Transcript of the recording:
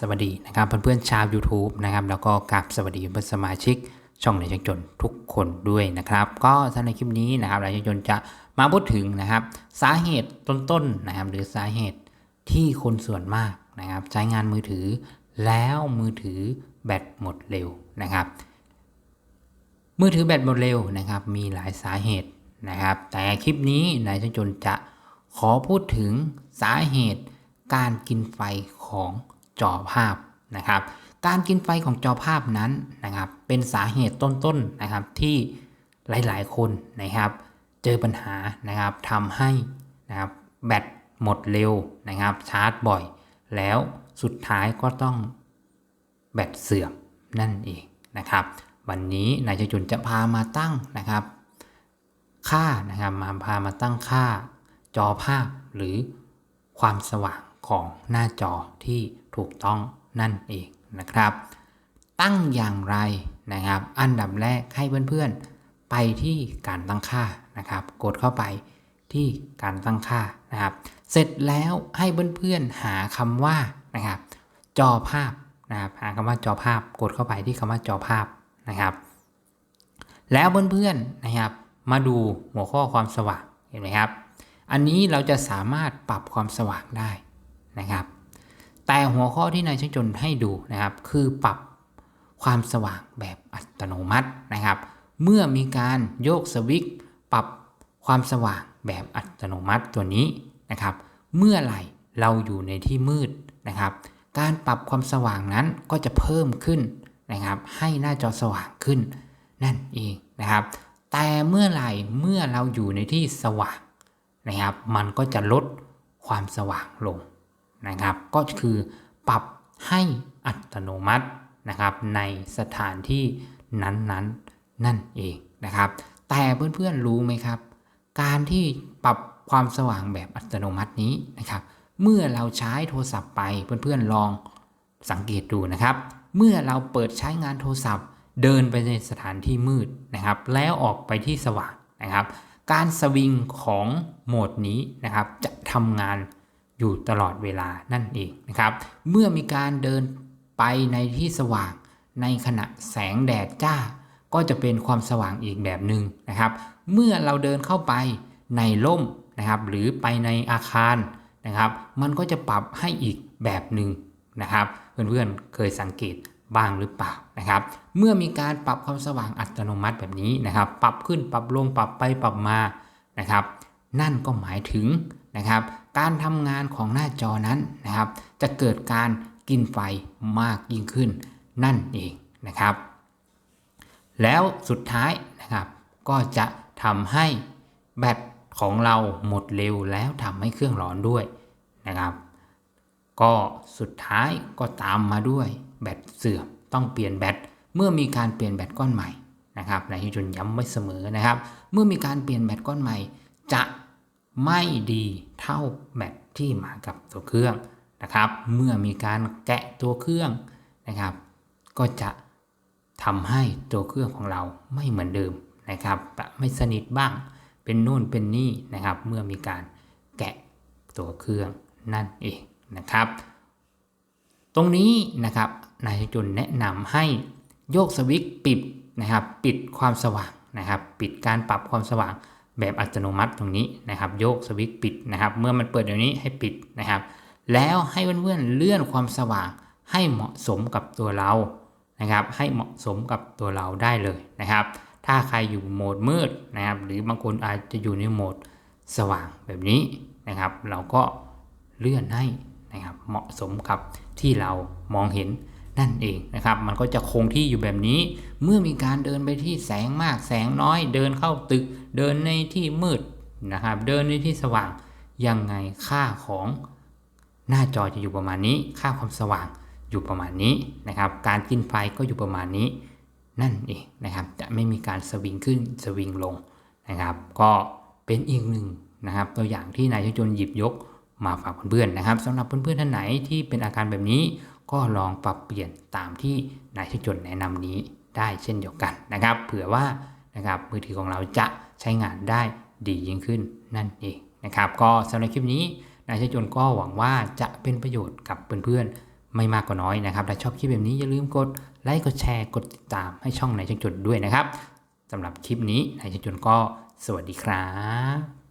สวัสดีนะครับเพื่อนๆชาว YouTube นะครับแล้วก็กับสวัสดีเพื่อนสมาชิกช่องในช่างจนทุกคนด้วยนะครับ ก็สำหรับคลิปนี้นะครับในช่างจนจะมาพูดถึงนะครับ สาเหตุต้นๆนนะครับ หรือสาเหตุที่คนส่วนมากนะครับ ใช้งานมือถือ แล้วมือถือแบตหมดเร็วนะครับ มือถือแบตหมดเร็วนะครับ มีหลายสาเหตุนะครับ แต่คลิปนี้นายช่างจนจะขอพูดถึงสาเหตุการกินไฟของ จอภาพนะครับ การกินไฟของจอภาพนั้นนะครับ เป็นสาเหตุต้นๆนะครับที่หลายๆคนนะครับ เจอปัญหานะครับทำให้นะครับแบตหมดเร็วนะครับ ชาร์จบ่อย แล้วสุดท้ายก็ต้องแบตเสื่อมนั่นเองนะครับ วันนี้นายชจุนจะพามาตั้งนะครับ ค่านะครับมาพามาตั้งค่า จอภาพหรือความสว่าง ของหน้าจอที่ถูกต้องนั่นเองนะครับ ตั้งอย่างไรนะครับ อันดับแรกให้เพื่อนๆ ไปที่การตั้งค่านะครับ กดเข้าไปที่การตั้งค่านะครับ เสร็จแล้วให้เพื่อนๆหาคำว่านะครับ จอภาพนะครับ หาคำว่าจอภาพ กดเข้าไปที่คำว่าจอภาพนะครับ แล้วเพื่อนๆนะครับ มาดูหัวข้อความสว่างเห็นไหมครับ อันนี้เราจะสามารถปรับความสว่างได้ นะครับ แต่หัวข้อที่นายช่างจนให้ดูนะครับ คือปรับความสว่างแบบอัตโนมัตินะครับ เมื่อมีการโยกสวิตช์ปรับความสว่างแบบอัตโนมัติตัวนี้นะครับ เมื่อไหร่เราอยู่ในที่มืดนะครับ การปรับความสว่างนั้นก็จะเพิ่มขึ้นนะครับ ให้หน้าจอสว่างขึ้นนั่นเองนะครับ แต่เมื่อไหร่เมื่อเราอยู่ในที่สว่างนะครับ มันก็จะลดความสว่างลง นะครับ ก็คือปรับให้อัตโนมัตินะครับ ในสถานที่นั้นๆนนนั่นเองนะครับ แต่เพื่อนๆรู้ไหมครับ การที่ปรับความสว่างแบบอัตโนมัตินี้นะครับ เมื่อเราใช้โทรศัพท์ไปเพื่อนๆลองสังเกตดูนะครับ เมื่อเราเปิดใช้งานโทรศัพท์ เดินไปในสถานที่มืดนะครับ แล้วออกไปที่สว่างนะครับ การสวิงของโหมดนี้นะครับ จะทำงาน อยู่ตลอดเวลานั่นเองนะครับ เมื่อมีการเดินไปในที่สว่างในขณะแสงแดดจ้า ก็จะเป็นความสว่างอีกแบบหนึ่งนะครับ เมื่อเราเดินเข้าไปในร่มนะครับ หรือไปในอาคารนะครับ มันก็จะปรับให้อีกแบบหนึ่งนะครับ เพื่อนๆเคยสังเกตบ้างหรือเปล่านะครับ เมื่อมีการปรับความสว่างอัตโนมัติแบบนี้นะครับ ปรับขึ้นปรับลงปรับไปปรับมานะครับ นั่นก็หมายถึงนะครับ การทำงานของหน้าจอนั้นนะครับ จะเกิดการกินไฟมากยิ่งขึ้นนั่นเองนะครับ แล้วสุดท้ายนะครับก็จะทำให้แบตของเราหมดเร็วแล้วทำให้เครื่องร้อนด้วยนะครับ ก็สุดท้ายก็ตามมาด้วยแบตเสื่อมต้องเปลี่ยนแบตเมื่อมีการเปลี่ยนแบตก้อนใหม่นะครับนายที่จนย้ำไว้เสมอนะครับ เมื่อมีการเปลี่ยนแบตก้อนใหม่ จะ ไม่ดีเท่าแบตที่มากับตัวเครื่องนะครับ เมื่อมีการแกะตัวเครื่องนะครับ ก็จะทำให้ตัวเครื่องของเราไม่เหมือนเดิมนะครับ ไม่สนิทบ้างเป็นนู่นเป็นนี่นะครับ เมื่อมีการแกะตัวเครื่องนั่นเองนะครับ ตรงนี้นะครับนายจุนแนะนำให้โยกสวิตช์ปิดนะครับ ปิดความสว่างนะครับ ปิดการปรับความสว่าง แบบอัตโนมัติตรงนี้นะครับ โยกสวิตช์ปิดนะครับ เมื่อมันเปิดเดี๋ยวนี้ให้ปิดนะครับ แล้วให้เพื่อนๆเลื่อนความสว่างให้เหมาะสมกับตัวเรานะครับ ให้เหมาะสมกับตัวเราได้เลยนะครับ ถ้าใครอยู่โหมดมืดนะครับ หรือบางคนอาจจะอยู่ในโหมดสว่างแบบนี้นะครับ เราก็เลื่อนให้นะครับ เหมาะสมกับที่เรามองเห็น นั่นเองนะครับ มันก็จะคงที่อยู่แบบนี้ เมื่อมีการเดินไปที่แสงมากแสงน้อย เดินเข้าตึก เดินในที่มืดนะครับ เดินในที่สว่าง ยังไงค่าของหน้าจอจะอยู่ประมาณนี้ ค่าความสว่างอยู่ประมาณนี้นะครับ การกินไฟก็อยู่ประมาณนี้ นั่นเองนะครับ จะไม่มีการสวิงขึ้นสวิงลงนะครับ ก็เป็นอีกหนึ่งนะครับ ตัวอย่างที่นายชจนหยิบยกมาฝากเพื่อนๆนะครับสำหรับเพื่อนๆท่านไหนที่เป็นอาการแบบนี้ ก็ลองปรับเปลี่ยนตามที่นายชจนแนะนำนี้ได้เช่นเดียวกันนะครับเผื่อว่านะครับมือถือของเราจะใช้งานได้ดียิ่งขึ้นนั่นเองนะครับ ก็สำหรับคลิปนี้นายชจนก็หวังว่าจะเป็นประโยชน์กับเพื่อนๆไม่มากก็น้อยนะครับถ้าชอบคลิปแบบนี้อย่าลืมกดไลค์กดแชร์กดติดตามให้ช่องนายชจนด้วยนะครับสำหรับคลิปนี้นายชจนก็สวัสดีครับ